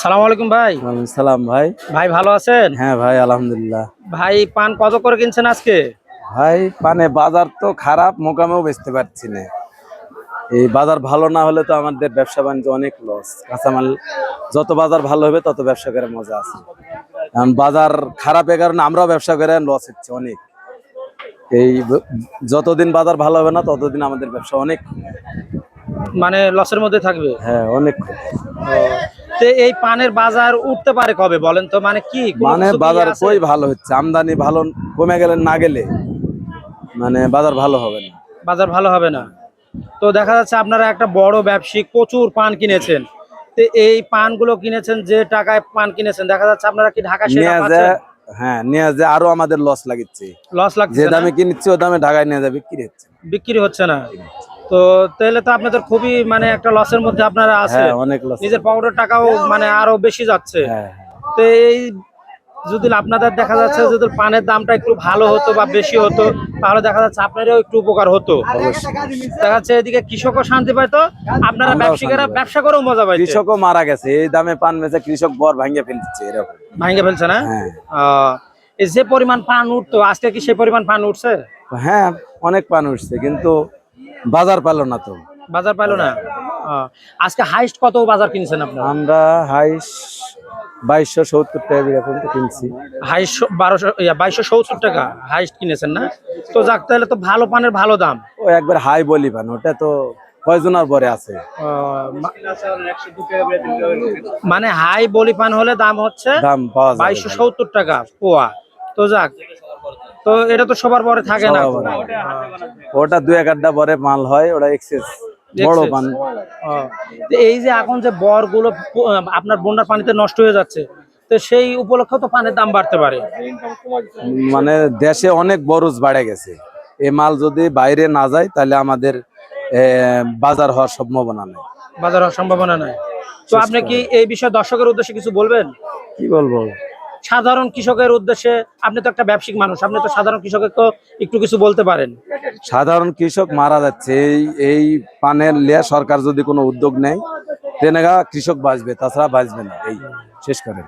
সালাম আলাইকুম ভাই। সালাম ভাই। ভাই ভালো আছেন? হ্যাঁ ভাই আলহামদুলিল্লাহ। ভাই পান কত করে কিনছেন আজকে? ভাই মানে বাজার তো খারাপ মোকামেও বেচতে পারছি না। এই বাজার ভালো না হলে তো আমাদের ব্যবসা বাণিজ্য অনেক লস কাঁচামাল যত বাজার ভালো হবে তত ব্যবসা করে মজা আছে। কারণ বাজার খারাপের কারণে আমরাও ব্যবসা করে লস হচ্ছে অনেক। এই যতদিন বাজার ভালো হবে না ততদিন আমাদের ব্যবসা অনেক মানে লসের মধ্যে থাকবে? হ্যাঁ অনেক। তো এই পানের বাজার উঠতে পারে কবে বলেন তো? মানে কি মানে বাজার কই ভালো হচ্ছে? আমদানি ভালো কমে গেলে না গেলে মানে বাজার ভালো হবে না। বাজার ভালো হবে না। তো দেখা যাচ্ছে আপনারা একটা বড় ব্যবসায়িক প্রচুর পান কিনেছেন। তো এই পানগুলো কিনেছেন যে টাকায় পান কিনেছেন দেখা যাচ্ছে আপনারা কি ঢাকা নিয়ে যে হ্যাঁ নিয়ে যে আরও আমাদের লস লাগিচ্ছে। লস লাগছে না? দামে কিনছি ও দামে ঢাকায় নিয়ে যাবে বিক্রি হচ্ছে। বিক্রি হচ্ছে না। তো তাহলে তো আপনাদের খুবই মানে একটা লসের মধ্যে আপনারা আছে হ্যাঁ অনেক লস নিজের পকেটের টাকাও মানে আরও বেশি যাচ্ছে। হ্যাঁ তো এই যদি আপনাদের দেখা যাচ্ছে যদি পানের দামটা একটু ভালো হতো বা বেশি হতো তাহলে দেখা যাচ্ছে আপনারও একটু উপকার হতো। দেখা যাচ্ছে এদিকে কৃষকও শান্তি পাইতো আপনারা ব্যবসায়ীরা ব্যবসা করেও মজা পাইতো। কৃষকও মারা গেছে। এই দামে পান বেচে কৃষক বর ভাঙিয়ে ফেলছে এরকম। ভাঙে ফেলছে না? হ্যাঁ। যে পরিমাণ পান উঠতো আজকে কি সেই পরিমাণ পান উঠছে? হ্যাঁ অনেক পান উঠছে কিন্তু বাজার পেল না তো। বাজার পাইলো না? আজকে হাইস্ট কত বাজার কিনছেন আপনি আমরা হাইস বাইশশো সত্তর টাকা এরকম তো কিনছি। হাইস্ট বারোশো বাইশশো সত্তর টাকা হাইস্ট কিনেছেন না? তো যাক তাহলে তো ভালো পানের ভালো দাম। ও একবার হাই বলি পান ওটা তো কয়জনের পরে আছে। মানে হাই বলি পান হলে দাম হচ্ছে দাম বাইশশো সত্তর টাকা পোয়া। তো যাক তো এটা তো সবার পরে থাকে না? ওটা দুই এক আড্ডা পরে মাল হয় ওটা এক্সেস বড় পান। এই যে এখন যে বরগুলো আপনার বন্যার পানিতে নষ্ট হয়ে যাচ্ছে তো সেই উপলক্ষে তো পানের দাম বাড়তে পারে। মানে দেশে অনেক বরজ বাড়ে গেছে। এই মাল যদি বাইরে না যায় তাহলে আমাদের বাজার হওয়ার সম্ভাবনা নেই। বাজার হওয়ার সম্ভাবনা নাই। তো আপনি কি এই বিষয়ে দর্শকের উদ্দেশ্যে কিছু বলবেন? কি বলব? সাধারণ কৃষকের উদ্দেশ্যে আপনি তো একটা ব্যবসায়িক মানুষ, আপনি তো সাধারণ কৃষকের তো একটু কিছু বলতে পারেন। সাধারণ কৃষক মারা যাচ্ছে, এই এই পানের লিয়া সরকার যদি কোনো উদ্যোগ নেয় তেনেগা কৃষক বাঁচবে, তাছাড়া বাঁচবে না। এই, শেষ করেন।